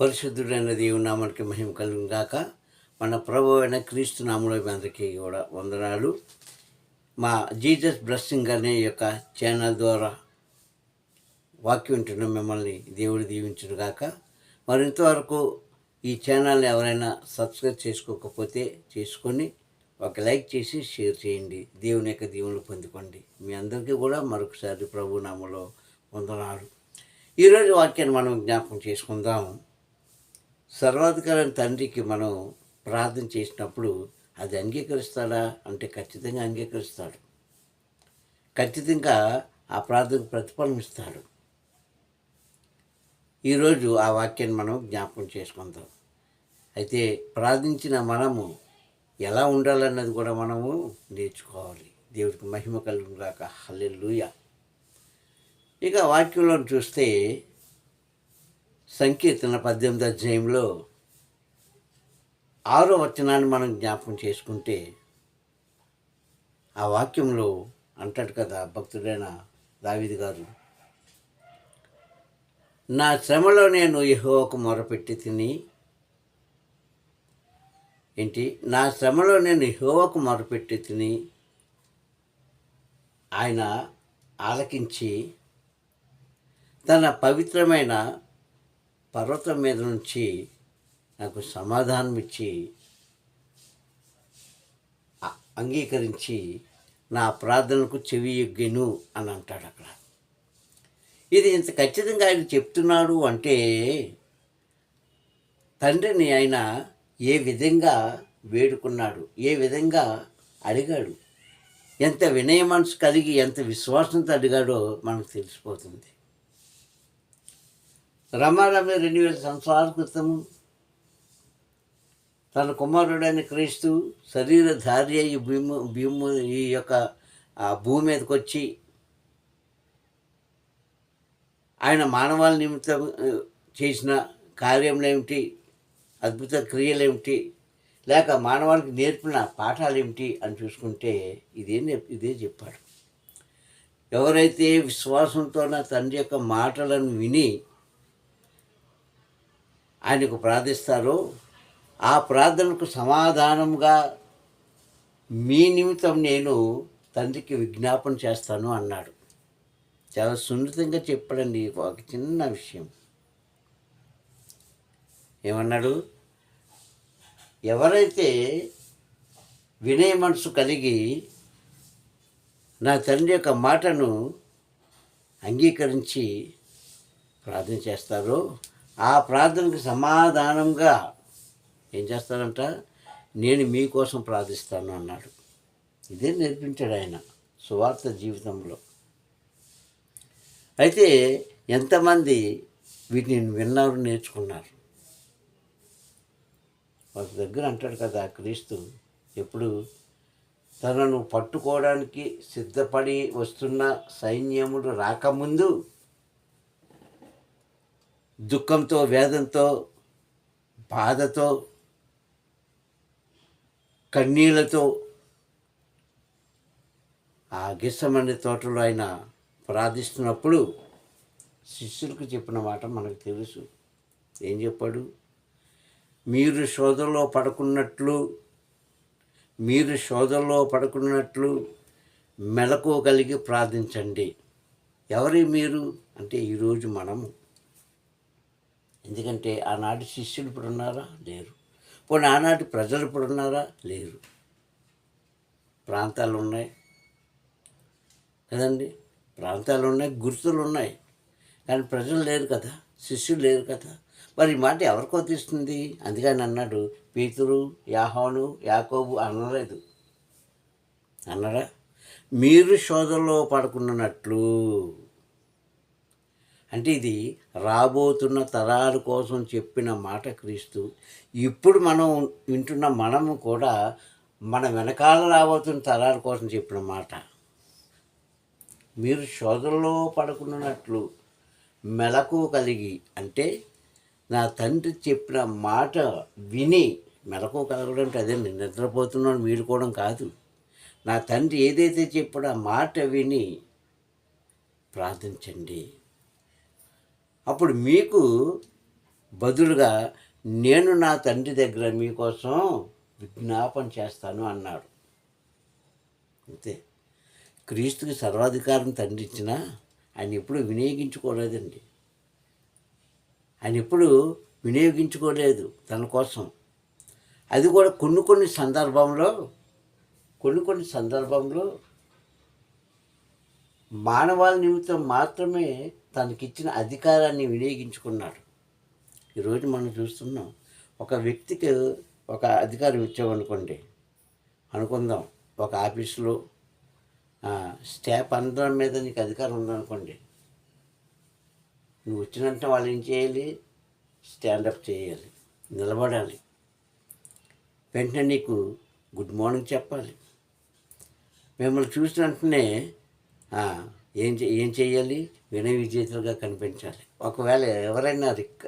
పరిశుద్ధుడైన దేవుని నామానికి మహిమ కలుగును గాక. మన ప్రభు అయిన క్రీస్తు నామలో మీ అందరికీ కూడా వందనాలు. మా జీజస్ బ్లెస్సింగ్ అనే యొక్క ఛానల్ ద్వారా వాక్యం వింటున్న మిమ్మల్ని దేవుడు దీవించును గాక. మరి ఇంతవరకు ఈ ఛానల్ని ఎవరైనా సబ్స్క్రైబ్ చేసుకోకపోతే చేసుకొని ఒక లైక్ చేసి షేర్ చేయండి. దేవుని యొక్క దీవులు పొందుకోండి. మీ అందరికీ కూడా మరొకసారి ప్రభు నామలో వందనాలు. ఈరోజు వాక్యాన్ని మనం జ్ఞాపకం చేసుకుందాము. సర్వాధికారం తండ్రికి మనం ప్రార్థన చేసినప్పుడు అది అంగీకరిస్తాడా? అంటే ఖచ్చితంగా అంగీకరిస్తాడు. ఖచ్చితంగా ఆ ప్రార్థనకు ప్రతిఫలం ఇస్తాడు. ఈరోజు ఆ వాక్యాన్ని మనం జ్ఞాపకం చేసుకుందాం. అయితే ప్రార్థించిన మనము ఎలా ఉండాలన్నది కూడా మనము నేర్చుకోవాలి. దేవుడికి మహిమ కలుగుగాక హల్లెలూయ. ఇక వాక్యంలో చూస్తే సంకీర్తన పద్దెనిమిది అధ్యాయంలో ఆరో వచనాన్ని మనం జ్ఞాపకం చేసుకుంటే ఆ వాక్యంలో అంటాడు కదా భక్తుడైన దావిది గారు నా శ్రమలో నేను యహోవకు మొరపెట్టి తిని ఏంటి? నా శ్రమలో నేను యెహోవాకు మొరపెట్టి తిని ఆయన ఆలకించి తన పవిత్రమైన పర్వతం మీద నుంచి నాకు సమాధానం ఇచ్చి అంగీకరించి నా ప్రార్థనకు చెవి ఎగ్గెను అని అంటాడు అక్కడ. ఇది ఇంత ఖచ్చితంగా ఆయన చెప్తున్నాడు అంటే తండ్రిని ఆయన ఏ విధంగా వేడుకున్నాడు ఏ విధంగా అడిగాడు ఎంత వినయ మనసు కలిగి ఎంత విశ్వాసంతో అడిగాడో మనకు తెలిసిపోతుంది. రమారమి రెండు వేల సంవత్సరాల క్రితం తన కుమారుడైన క్రీస్తు శరీరధారి ఈ భీము భూమి ఈ యొక్క ఆ భూమి మీదకి వచ్చి ఆయన మానవాల నిమిత్తం చేసిన కార్యములు ఏమిటి అద్భుత క్రియలు ఏమిటి లేక మానవాళికి నేర్పిన పాఠాలు ఏమిటి అని చూసుకుంటే ఇదే ఇదే చెప్పాడు. ఎవరైతే విశ్వాసంతో నా తండ్రి యొక్క మాటలను విని ఆయనకు ప్రార్థిస్తారో. ఆ ప్రార్థనకు సమాధానంగా మీ నిమిత్తం నేను తండ్రికి విజ్ఞాపన చేస్తాను అన్నాడు. చాలా సున్నితంగా చెప్పడండి ఒక చిన్న విషయం. ఏమన్నాడు? ఎవరైతే వినయ మనసు కలిగి నా తండ్రి యొక్క మాటను అంగీకరించి ప్రార్థన చేస్తారో ఆ ప్రార్థనకు సమాధానంగా ఏం చేస్తారంట నేను మీకోసం ప్రార్థిస్తాను అన్నాడు. ఇదే నేర్పించాడు ఆయన సువార్త జీవితంలో. అయితే ఎంతమంది వీటిని విన్నారు నేర్చుకున్నారు? ఒక దగ్గర అంటాడు కదా క్రీస్తు ఎప్పుడు తనను పట్టుకోవడానికి సిద్ధపడి వస్తున్న సైన్యముడు రాకముందు దుఃఖంతో వేదంతో బాధతో కన్నీళ్ళతో ఆ గిస్సమని తోటలో ఆయన ప్రార్థిస్తున్నప్పుడు శిష్యులకు చెప్పిన మాట మనకు తెలుసు. ఏం చెప్పాడు? మీరు శోధనలో పడుకున్నట్లు మీరు శోధనలో పడుకున్నట్లు మెలకు కలిగి ప్రార్థించండి. ఎవరి మీరు? అంటే ఈరోజు మనము. ఎందుకంటే ఆనాటి శిష్యులు ఇప్పుడు ఉన్నారా లేరు. పోనీ ఆనాటి ప్రజలు ఇప్పుడు ఉన్నారా లేరు. ప్రాంతాలు ఉన్నాయి కదండి? ప్రాంతాలు ఉన్నాయి గుర్తులు ఉన్నాయి కానీ ప్రజలు లేరు కదా శిష్యులు లేరు కదా. మరి ఈ మాట ఎవరికో తీస్తుంది అందుకని అన్నాడు పీతురు యాహోను యాకోబు అనలేదు. అన్నాడా మీరు శోధనలో పడుకున్నట్లు అంటే ఇది రాబోతున్న తరాల కోసం చెప్పిన మాట క్రీస్తు. ఇప్పుడు మనం వింటున్న మనము కూడా మన వెనకాల రాబోతున్న తరాల కోసం చెప్పిన మాట. మీరు శోధనలో పడుకున్నట్లు మెలకు కలిగి అంటే నా తండ్రి చెప్పిన మాట విని మెలకు కలగడం అంటే అదే నిద్రపోతున్నాను మీరుకోవడం కాదు. నా తండ్రి ఏదైతే చెప్పాడో ఆ మాట విని ప్రార్థించండి. అప్పుడు మీకు బదులుగా నేను నా తండ్రి దగ్గర మీకోసం విజ్ఞాపన చేస్తాను అన్నాడు. అంతే. క్రీస్తుకి సర్వాధికారం తండ్రి ఇచ్చినా ఆయన ఎప్పుడు వినియోగించుకోలేదండి. ఆయన ఎప్పుడు వినియోగించుకోలేదు తన కోసం. అది కూడా కొన్ని కొన్ని సందర్భంలో కొన్ని కొన్ని సందర్భంలో మానవాళ నిమిత్తం మాత్రమే తనకిచ్చిన అధికారాన్ని వినియోగించుకున్నాడు. ఈరోజు మనం చూస్తున్నాం ఒక వ్యక్తికి ఒక అధికారం ఇచ్చామనుకోండి అనుకుందాం ఒక ఆఫీసులో స్టాఫ్ అందరం మీద నీకు అధికారం ఉందనుకోండి నువ్వు వచ్చినంటే వాళ్ళు ఏం చేయాలి? స్టాండప్ చేయాలి నిలబడాలి. వెంటనే నీకు గుడ్ మార్నింగ్ చెప్పాలి. మిమ్మల్ని చూసిన వెంటనే ఏం చే ఏం చేయాలి? వినయ విజేతలుగా కనిపించాలి. ఒకవేళ ఎవరైనా రిక్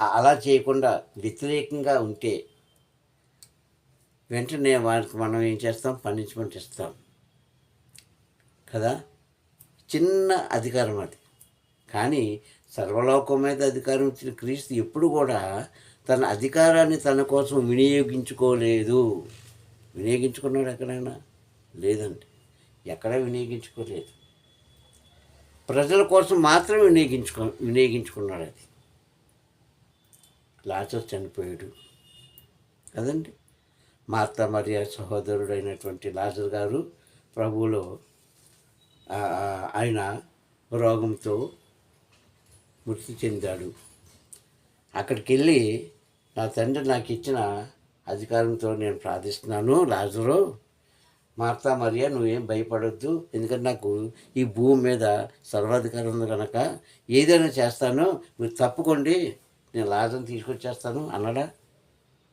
అలా చేయకుండా వ్యతిరేకంగా ఉంటే వెంటనే వారికి మనం ఏం చేస్తాం? పనిష్మెంట్ ఇస్తాం. కదా? చిన్న అధికారం అది. కానీ సర్వలోకం మీద అధికారం ఇచ్చిన క్రీస్తు ఎప్పుడు కూడా తన అధికారాన్ని తన కోసం వినియోగించుకోలేదు. వినియోగించుకున్నాడు ఎక్కడైనా? లేదండి. ఎక్కడా వినియోగించుకోలేదు. ప్రజల కోసం మాత్రం వినియోగించుకో వినియోగించుకున్నాడు అది. లాచర్ చనిపోయాడు. కదండి? మార్త మరియ సహోదరుడైనటువంటి లాజర్ గారు ప్రభువులో ఆయన రోగంతో మృతి చెందాడు. అక్కడికి వెళ్ళి నా తండ్రి నాకు ఇచ్చిన అధికారంతో నేను ప్రార్థిస్తున్నాను లాజరు మార్తా మరియా నువ్వేం భయపడొద్దు. ఎందుకంటే నాకు ఈ భూమి మీద సర్వాధికారం ఉంది కనుక ఏదైనా చేస్తాను మీరు తప్పుకోండి నేను లాజను తీసుకొచ్చేస్తాను అన్నాడా?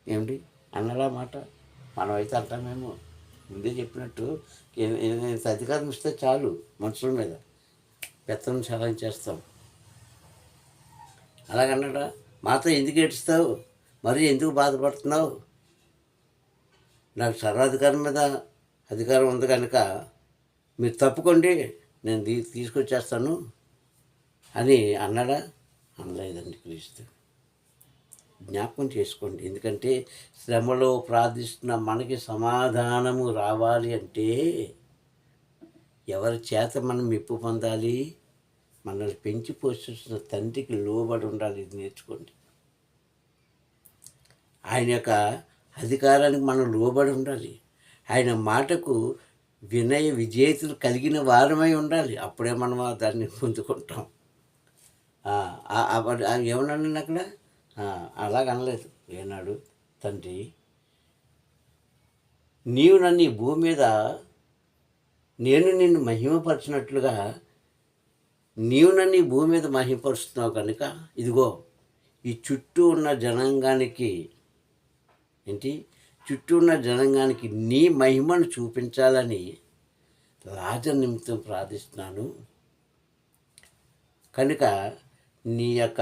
ఏమిటి? అన్నాడా మాట. మనమైతే అంటామేమో. ముందే చెప్పినట్టు ఏ- అధికారం ఇస్తే చాలు మనుషుల మీద. పెత్తనం చాలా చేస్తాం. అలాగన్నాడా? మాతో ఎందుకు ఏడుస్తావు? మరి ఎందుకు బాధపడుతున్నావు? నాకు సర్వాధికారం మీద అధికారం ఉంది కనుక మీరు తప్పుకోండి నేను తీ తీసుకొచ్చేస్తాను అని అన్నాడా? అనలేదండి క్రీస్తు. జ్ఞాపకం చేసుకోండి. ఎందుకంటే శ్రమలో ప్రార్థిస్తున్న మనకి సమాధానము రావాలి అంటే ఎవరి చేత మనం మెప్పు పొందాలి? మనల్ని పెంచి పోషిస్తున్న తండ్రికి లోబడి ఉండాలి. ఇది నేర్చుకోండి. ఆయన యొక్క అధికారానికి మనం లోబడి ఉండాలి. ఆయన మాటకు వినయ విజేతలు కలిగిన వారమై ఉండాలి. అప్పుడే మనం దాన్ని పొందుకుంటాం. ఏమన్నా ఏమన్నాను అక్కడ? అలాగనలేదు అలాగ అనలేదు. ఏనాడు? తండ్రి నీవు నన్ను ఈ భూమి మీద నేను నిన్ను మహిమపరిచినట్లుగా నీవు నన్ను ఈ భూమి మీద మహిమపరుస్తున్నావు కనుక ఇదిగో ఈ చుట్టూ ఉన్న జనాంగానికి ఏంటి? చుట్టూ ఉన్న జనాంగానికి నీ మహిమను చూపించాలని రాజ నిమిత్తం ప్రార్థిస్తున్నాను. కనుక నీ యొక్క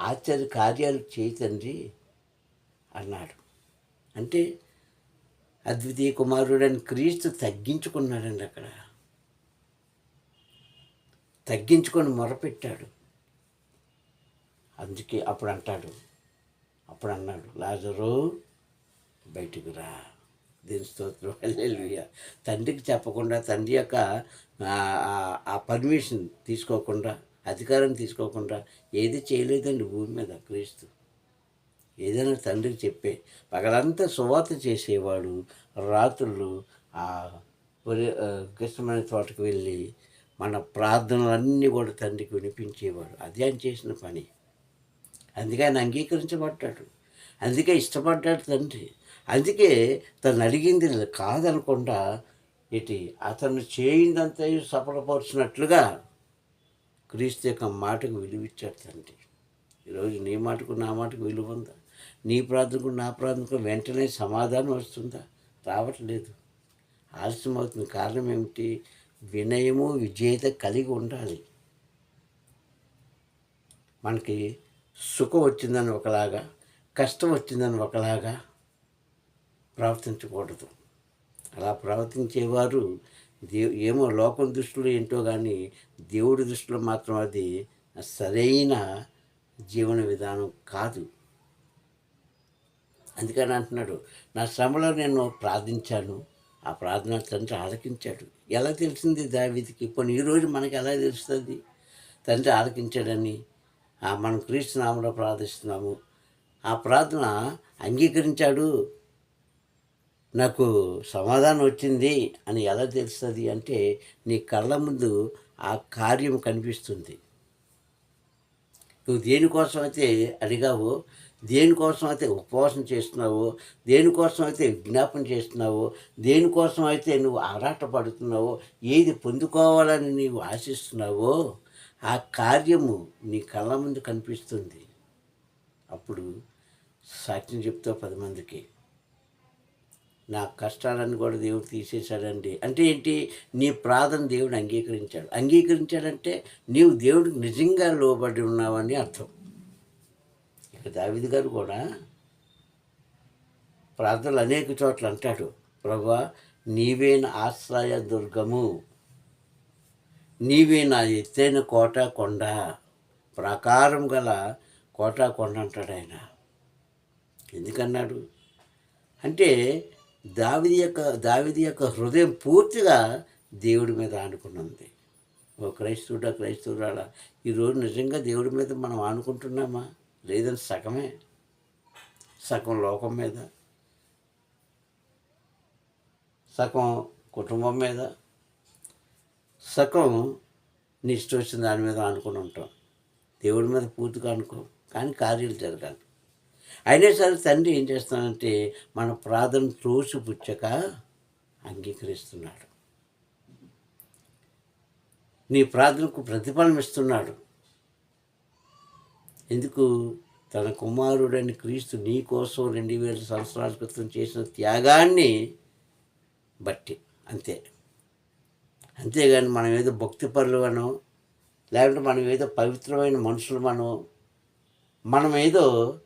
ఆశ్చర్య కార్యాలు చేయి అన్నాడు. అంటే అద్వితీయ కుమారుడని క్రీస్తు తగ్గించుకున్నాడండి అక్కడ. తగ్గించుకొని మొరపెట్టాడు. అందుకే అప్పుడు అంటాడు అప్పుడు అన్నాడు లాజరు బయటికి రా. దీని స్తోత్రం. హల్లెలూయా. తండ్రికి చెప్పకుండా తండ్రి యొక్క ఆ- పర్మిషన్ తీసుకోకుండా అధికారం తీసుకోకుండా ఏది చేయలేదండి భూమి మీద క్రీస్తు. ఏదైనా తండ్రికి చెప్పే పగలంతా సువాత చేసేవాడు రాత్రులు ఆ, కృష్ణమైన తోటకు వెళ్ళి మన ప్రార్థనలన్నీ కూడా తండ్రికి వినిపించేవాడు. అది ఆయన చేసిన పని. అందుకే ఆయన అంగీకరించబడ్డాడు. అందుకే ఇష్టపడ్డాడు తండ్రి. అందుకే తను అడిగింది కాదనకుండా ఇటు అతను చేయిందంతా సఫలపరుచినట్లుగా క్రీస్తు యొక్క మాటకు విలువిచ్చాడు తండ్రి. ఈరోజు నీ మాటకు నా మాటకు విలువ ఉందా నీ ప్రార్థనకు నా ప్రార్థనకు వెంటనే సమాధానం వస్తుందా? రావట్లేదు. ఆలస్యం అవుతుంది కారణం ఏమిటి? వినయము విజేత కలిగి ఉండాలి. మనకి సుఖం వచ్చిందని ఒకలాగా కష్టం వచ్చిందని ఒకలాగా ప్రవర్తించకూడదు. అలా ప్రవర్తించేవారు దే ఏమో లోకం దృష్టిలో ఏంటో కానీ దేవుడి దృష్టిలో మాత్రం అది సరైన జీవన విధానం కాదు. అందుకని అంటున్నాడు నా శ్రమలో నేను ప్రార్థించాను. ఆ ప్రార్థన తండ్రి ఆలకించాడు. ఎలా తెలిసింది దావిదికి? ఇప్పుడు ఈరోజు మనకి ఎలా తెలుస్తుంది? తండ్రి ఆలకించాడని మనం క్రీస్తు నామంలో ప్రార్థిస్తున్నాము. ఆ ప్రార్థన అంగీకరించాడు. నాకు సమాధానం వచ్చింది అని ఎలా తెలుస్తుంది అంటే నీ కళ్ళ ముందు ఆ కార్యం కనిపిస్తుంది. నువ్వు దేనికోసం అయితే అడిగావో దేనికోసం అయితే ఉపవాసం చేస్తున్నావో దేనికోసం అయితే విజ్ఞాపన చేస్తున్నావో దేనికోసం అయితే నువ్వు ఆరాటపడుతున్నావో ఏది పొందుకోవాలని నీవు ఆశిస్తున్నావో ఆ కార్యము నీ కళ్ళ ముందు కనిపిస్తుంది. అప్పుడు సాక్ష్యం చెప్తావు పది మందికి. నా కష్టాలను కూడా దేవుడు తీసేశాడండి. అంటే ఏంటి? నీ ప్రార్థన దేవుడు అంగీకరించాడు. అంగీకరించాడంటే నీవు దేవుడికి నిజంగా లోబడి ఉన్నావని అర్థం. ఇక దావిది గారు కూడా ప్రార్థనలు అనేక చోట్ల అంటాడు. ప్రభా నీవే నా ఆశ్రయ దుర్గము. నీవే నా ఎత్తైన కోట కొండ. ప్రాకారం గల కోట కొండ అంటాడు ఆయన. ఎందుకన్నాడు? అంటే దావిది యొక్క దావిది యొక్క హృదయం పూర్తిగా దేవుడి మీద ఆనుకున్నది. ఓ క్రైస్తవుడా క్రైస్తవురాడా ఈరోజు నిజంగా దేవుడి మీద మనం ఆనుకుంటున్నామా? లేదని సగమే. సగం లోకం మీద. సగం కుటుంబం మీద. సగం నీ ఇష్టం వచ్చిన దాని మీద అనుకుని ఉంటాం. దేవుడి మీద పూర్తిగా అనుకో కానీ కార్యాలు జరగాలి. అయినా సరే తండ్రి ఏం చేస్తానంటే మన ప్రార్థన తోసిపుచ్చక అంగీకరిస్తున్నాడు. నీ ప్రార్థనకు ప్రతిఫలం ఇస్తున్నాడు. ఎందుకు? తన కుమారుడని క్రీస్తు నీ కోసం రెండు వేల సంవత్సరాల క్రితం చేసిన త్యాగాన్ని బట్టి అంతే. అంతేగాని మనం ఏదో భక్తి పరులు లేకుంటే మనం ఏదో పవిత్రమైన మనుషులు మనం మనం ఏదో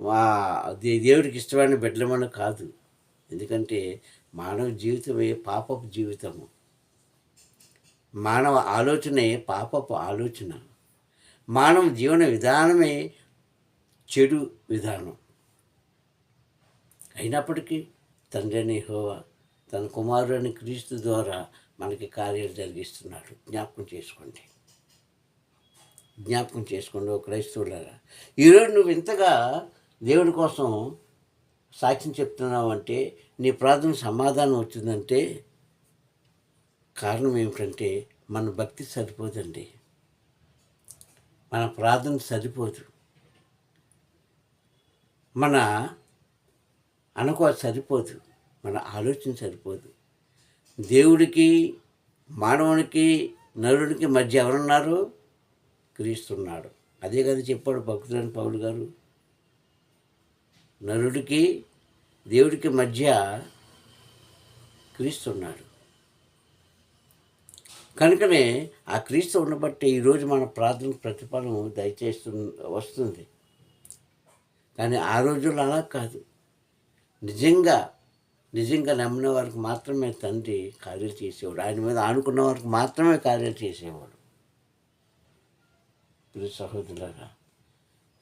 మా దేవుడికి ఇష్టమైన బిడ్డలమని కాదు. ఎందుకంటే మానవ జీవితమే పాపపు జీవితము. మానవ ఆలోచనే పాపపు ఆలోచన. మానవ జీవన విధానమే చెడు విధానం. అయినప్పటికీ తండ్రిని హోవా తన కుమారుని క్రీస్తు ద్వారా మనకి కార్యాలు జరిగిస్తున్నాడు. జ్ఞాపకం చేసుకోండి. జ్ఞాపకం చేసుకోండి ఓ క్రైస్తవులారా. ఈరోజు నువ్వు ఇంతగా దేవుడి కోసం సాక్ష్యం చెప్తున్నావు అంటే నీ ప్రార్థన సమాధానం వచ్చిందంటే కారణం ఏమిటంటే మన భక్తి సరిపోదండి. మన ప్రార్థన సరిపోదు. మన అనుకో సరిపోదు. మన ఆలోచన సరిపోదు. దేవుడికి మానవునికి నరుడికి మధ్య ఎవరున్నారు? క్రీస్తున్నాడు అదే కదా చెప్పాడు భక్తులని పౌలు గారు. నరుడికి దేవుడికి మధ్య క్రీస్తున్నాడు. కనుకనే ఆ క్రీస్తు ఉండబట్టే ఈరోజు మన ప్రార్థన ప్రతిఫలం దయచేస్తు వస్తుంది. కానీ ఆ రోజుల్లో అలా కాదు. నిజంగా నిజంగా నమ్మిన వారికి మాత్రమే తండ్రి కార్యాలు చేసేవాడు. ఆయన మీద ఆనుకున్న వారికి మాత్రమే కార్యాలు చేసేవాడు. ప్రియ సహోదరులారా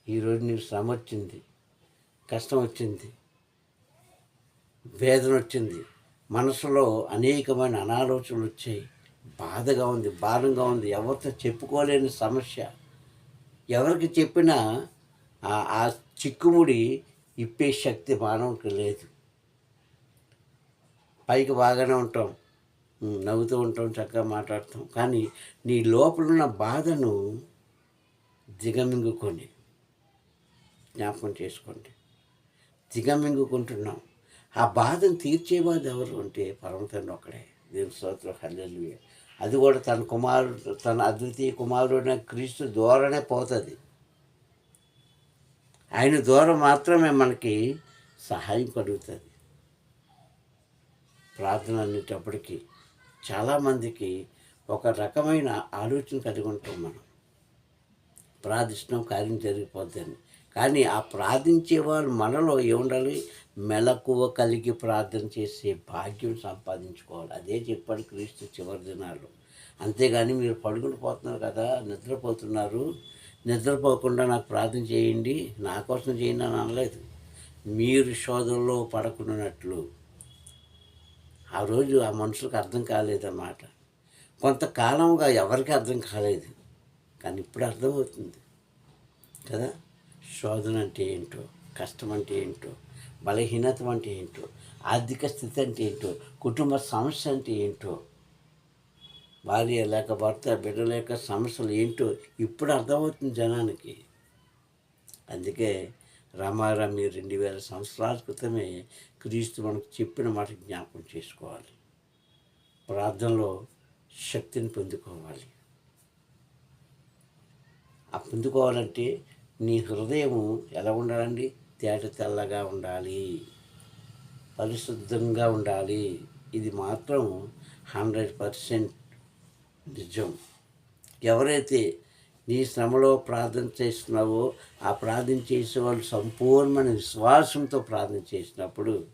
ఈరోజు నీకు శ్రమ వచ్చింది కష్టం వచ్చింది వేదన వచ్చింది మనసులో అనేకమైన అనాలోచనలు వచ్చాయి బాధగా ఉంది భారంగా ఉంది. ఎవరితో చెప్పుకోలేని సమస్య. ఎవరికి చెప్పినా ఆ- ఆ చిక్కుముడి ఇప్పే శక్తి మానవునికి లేదు. పైకి బాగానే ఉంటాం. నవ్వుతూ ఉంటాం చక్కగా మాట్లాడతాం. కానీ నీ లోపలున్న బాధను దిగమింగుకొని జ్ఞాపకం చేసుకోండి. దిగమింగుకుంటున్నాం. ఆ బాధను తీర్చేవాడు ఎవరు అంటే పరమతండ్రి ఒక్కడే. దేవుని స్తోత్రం. హల్లెలూయా. అది కూడా తన కుమారుడు తన అద్వితీయ కుమారుడైన క్రీస్తు ద్వారానే పోతుంది. ఆయన ద్వారా మాత్రమే మనకి సహాయం కలుగుతుంది. ప్రార్థన అనేటప్పటికీ చాలామందికి ఒక రకమైన ఆలోచన కలిగి ఉంటాం మనం. ప్రార్థిస్తున్నాం కార్యం జరిగిపోద్దని. కానీ ఆ ప్రార్థించేవారు మనలో ఏముండాలి? మెలకువ కలిగి ప్రార్థన చేసే భాగ్యం సంపాదించుకోవాలి. అదే చెప్పాడు క్రీస్తు చివరి దినాలు అంతేగాని మీరు పడుకుని పోతున్నారు కదా నిద్రపోతున్నారు. నిద్రపోకుండా నాకు ప్రార్థన చేయండి నా కోసం చేయండి అని అనలేదు. మీరు శోధనలో పడకున్నట్లు. ఆ రోజు ఆ మనుషులకు అర్థం కాలేదన్నమాట. కొంతకాలంగా ఎవరికి అర్థం కాలేదు. కానీ ఇప్పుడు అర్థమవుతుంది. కదా? శోధన అంటే ఏంటో కష్టం అంటే ఏంటో బలహీనత అంటే ఏంటో ఆర్థిక స్థితి అంటే ఏంటో కుటుంబ సమస్య అంటే ఏంటో భార్య లేక భర్త బిడ్డ లేక సమస్యలు ఏంటో ఇప్పుడు అర్థమవుతుంది జనానికి. అందుకే రామారామి రెండు వేల సంవత్సరాల క్రితమే క్రీస్తు మనకు చెప్పిన మాట జ్ఞాపకం చేసుకోవాలి. ప్రార్థనలో శక్తిని పొందుకోవాలి. ఆ పొందుకోవాలంటే నీ హృదయం ఎలా ఉండాలండి? తేట తెల్లగా ఉండాలి. పరిశుద్ధంగా ఉండాలి. ఇది మాత్రం హండ్రెడ్ పర్సెంట్ నిజం. ఎవరైతే నీ శ్రమలో ప్రార్థన చేస్తున్నావో ఆ ప్రార్థన చేసే వాళ్ళు సంపూర్ణమైన విశ్వాసంతో ప్రార్థన చేసినప్పుడు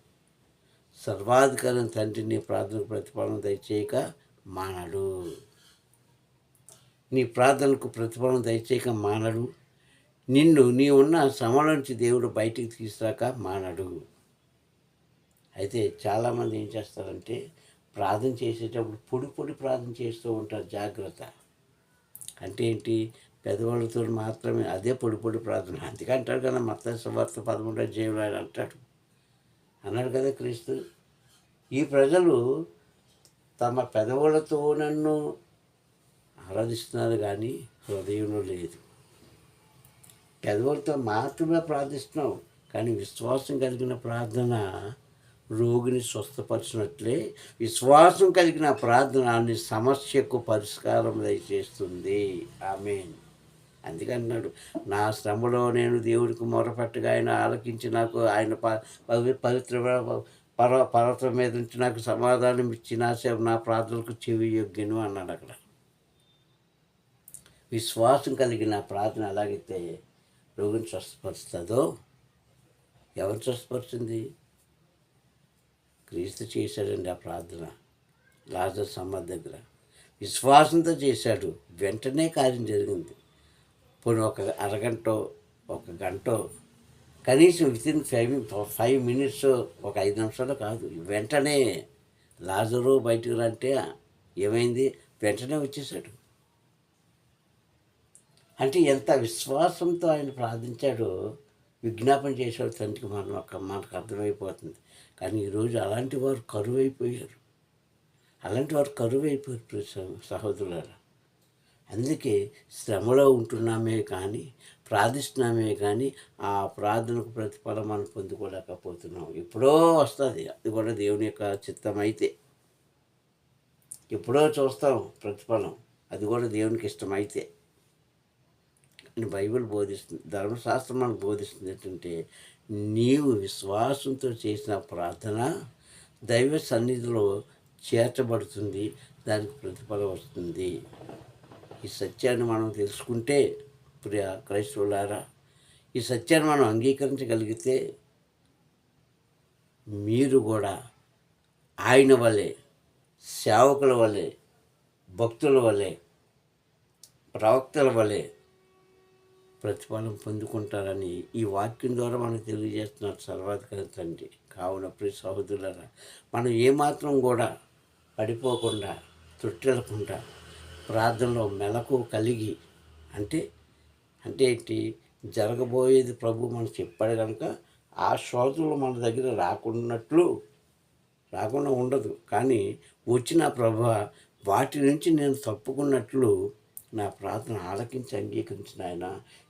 సర్వాధికారం తండ్రి నీ ప్రార్థనకు ప్రతిఫలం దయచేయక మానడు. నీ ప్రార్థనకు ప్రతిఫలం దయచేయక మానడు. నిన్ను నీ ఉన్న శ్రమలోంచి నుంచి దేవుడు బయటికి తీసుకురాక మానడు. అయితే చాలామంది ఏం చేస్తారంటే ప్రార్థన చేసేటప్పుడు పొడి పొడి ప్రార్థన చేస్తూ ఉంటారు జాగ్రత్త. అంటే ఏంటి? పెద్దవాళ్ళతో మాత్రమే అదే పొడి పొడి ప్రార్థన. అందుకే అంటారు కదా మత సువార్త పదమూడో జీవులు ఆయన అంటాడు. అన్నాడు కదా క్రీస్తు. ఈ ప్రజలు తమ పెదవులతో నన్ను ఆరాధిస్తున్నారు కానీ హృదయంలో లేదు. పెదవులతో మాత్రమే ప్రార్థిస్తున్నావు కానీ విశ్వాసం కలిగిన ప్రార్థన రోగిని స్వస్థపరిచినట్లే. విశ్వాసం కలిగిన ప్రార్థన అన్ని సమస్యకు పరిష్కారం దయచేస్తుంది. ఆమె అందుకన్నాడు నా శ్రమలో నేను దేవుడికి మొరపెట్టగా ఆయన ఆలకించి నాకు ఆయన పవి- పవిత్ర పర్వ పర్వతం మీద నుంచి నాకు సమాధానం ఇచ్చి నా సేవ నా ప్రార్థనకు చెవి యొగ్గను అన్నాడు అక్కడ. విశ్వాసం కలిగిన ప్రార్థన అలాగైతే రోగిని స్వస్థపరుస్తుందో? ఎవరు స్వస్థపరిచింది? క్రీస్తు చేశాడండి ఆ ప్రార్థన. లాజర్ సమ్మర్ దగ్గర. విశ్వాసంతో చేశాడు. వెంటనే కార్యం జరిగింది. పోనీ ఒక అరగంట ఒక గంట కనీసం వితిన్ ఫైవ్ ఫైవ్ మినిట్స్ ఒక ఐదు నిమిషాలు కాదు. వెంటనే లాజరు బయటకు రంటే ఏమైంది? వెంటనే వచ్చేసాడు అంటే ఎంత విశ్వాసంతో ఆయన ప్రార్థించాడో విజ్ఞాపన చేశాడు తండ్రికి మనం ఒక మనకు అర్థమైపోతుంది. కానీ ఈరోజు అలాంటి వారు కరువు అయిపోయారు అలాంటి వారు కరువు అయిపోయారు సహ- సహోదరులారా. అందుకే శ్రమలో ఉంటున్నామే కానీ ప్రార్థిస్తున్నామే కానీ ఆ ప్రార్థనకు ప్రతిఫలం మనం పొందుకోలేకపోతున్నాం. ఎప్పుడో వస్తుంది. అది కూడా దేవుని యొక్క చిత్తం అయితే. ఎప్పుడో చూస్తాం ప్రతిఫలం. అది కూడా దేవునికి ఇష్టమైతే బైబిల్ బోధిస్తుంది ధర్మశాస్త్రం మనకు బోధిస్తుంది ఏంటంటే నీవు విశ్వాసంతో చేసిన ప్రార్థన దైవ సన్నిధిలో చేర్చబడుతుంది దానికి ప్రతిఫలం వస్తుంది. ఈ సత్యాన్ని మనం తెలుసుకుంటే ప్రియ క్రైస్తవులారా ఈ సత్యాన్ని మనం అంగీకరించగలిగితే మీరు కూడా ఆయన వలె సేవకుల వలె భక్తుల వలె ప్రవక్తల వలె ప్రతిఫలం పొందుకుంటారని ఈ వాక్యం ద్వారా మనకు తెలియజేస్తున్నారు సర్వాధికారి తండ్రి. కావున ప్రియ సహోదరులరా మనం ఏమాత్రం కూడా పడిపోకుండా తొట్టెలకుండా ప్రార్థనలో మెలకు కలిగి అంటే అంటే ఏంటి? జరగబోయేది ప్రభు మనకు చెప్పాడు కనుక ఆ శోధనలు మన దగ్గర రాకున్నట్లు రాకుండా ఉండదు. కానీ వచ్చిన ప్రభ వాటి నుంచి నేను తప్పుకున్నట్లు నా ప్రార్థన ఆలకించి అంగీకరించిన ఆయన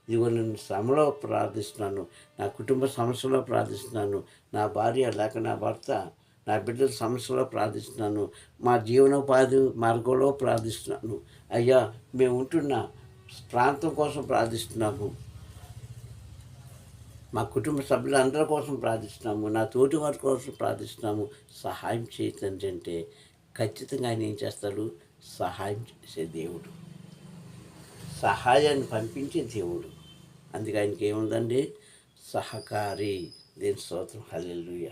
ఇదిగో నేను శ్రమలో ప్రార్థిస్తున్నాను నా కుటుంబ సమస్యలో ప్రార్థిస్తున్నాను నా భార్య లేక నా భర్త నా బిడ్డల సమస్యలో ప్రార్థిస్తున్నాను మా జీవనోపాధి మార్గంలో ప్రార్థిస్తున్నాను. అయ్యా మేము ఉంటున్న ప్రాంతం కోసం ప్రార్థిస్తున్నాము. మా కుటుంబ సభ్యులందరి కోసం ప్రార్థిస్తున్నాము నా తోటి వారి కోసం ప్రార్థిస్తున్నాము. సహాయం చేయతండి అంటే ఖచ్చితంగా ఆయన ఏం చేస్తాడు? సహాయం చేసే దేవుడు. సహాయాన్ని పంపించే దేవుడు. అందుకే ఆయనకి ఏముందండి? సహకారి. దేని స్తోత్రం? హల్లెలూయా.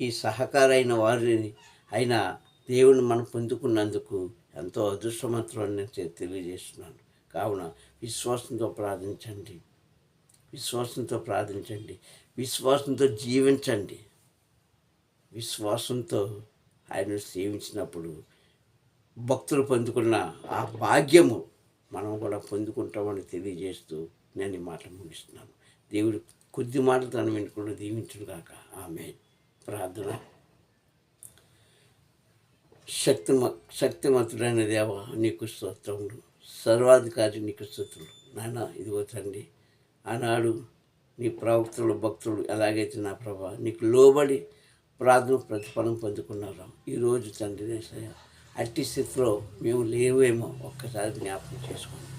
ఈ సహకారైన వారిని అయిన దేవుని మనం పొందుకున్నందుకు ఎంతో అదృష్టవంతులని నేను తెలియజేస్తున్నాను. కావున విశ్వాసంతో ప్రార్థించండి. విశ్వాసంతో ప్రార్థించండి. విశ్వాసంతో జీవించండి. విశ్వాసంతో ఆయన సేవించినప్పుడు భక్తులు పొందుకున్న ఆ భాగ్యము మనం కూడా పొందుకుంటామని తెలియజేస్తూ నేను ఈ మాటలు ముగిస్తున్నాను. దేవుడు కొద్ది మాటలు తన వెనుకుండా దీవించును కాక ఆమె ప్రార్థన. శక్తిమ శక్తిమంతుడైన దేవ నీకు స్తోత్రములు. సర్వాధికారి నీకు స్తోత్రులు నాన్న ఇదిగో తండ్రి ఆనాడు నీ ప్రవక్తలు భక్తులు ఎలాగైతే నా ప్రభా నీకు లోబడి ప్రార్థన ప్రతిఫలం పొందుకున్నారో ఈరోజు తండ్రి యేసయ్య అట్టి స్థితిలో మేము లేవేమో ఒక్కసారి జ్ఞాపకం చేసుకోండి.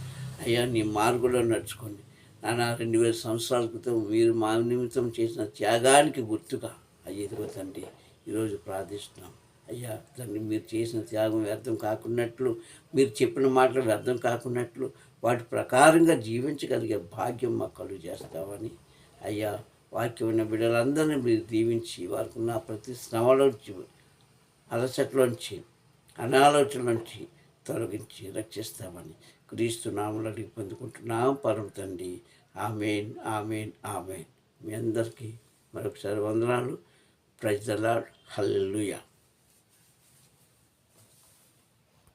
అయ్యా నీ మార్గంలో నడుచుకోండి. ఆయన రెండు వేల సంవత్సరాల క్రితం మీరు మా నిమిత్తం చేసిన త్యాగానికి గుర్తుగా అయ్యేదిగో తండ్రి ఈరోజు ప్రార్థిస్తున్నాం. అయ్యా తండ్రి మీరు చేసిన త్యాగం వ్యర్థం కాకున్నట్లు మీరు చెప్పిన మాటలు వ్యర్థం కాకున్నట్లు వాటి ప్రకారంగా జీవించగలిగే భాగ్యం మాకు కలుగు చేస్తామని అయ్యా వాక్యమైన బిడ్డలందరినీ మీరు దీవించి వారికి ఉన్న ప్రతి శ్రమలోంచి అలసట్లోంచి అనాలోచనలోంచి తొలగించి రక్షిస్తామని క్రీస్తు నామలు అడిగి పొందుకుంటున్నాం. పరమ తండ్రి ఆమెన్ ఆమెన్ ఆమెన్. మీ అందరికీ మరొకసారి వందనాలు. ప్రజలాడ్ హల్లెలూయా.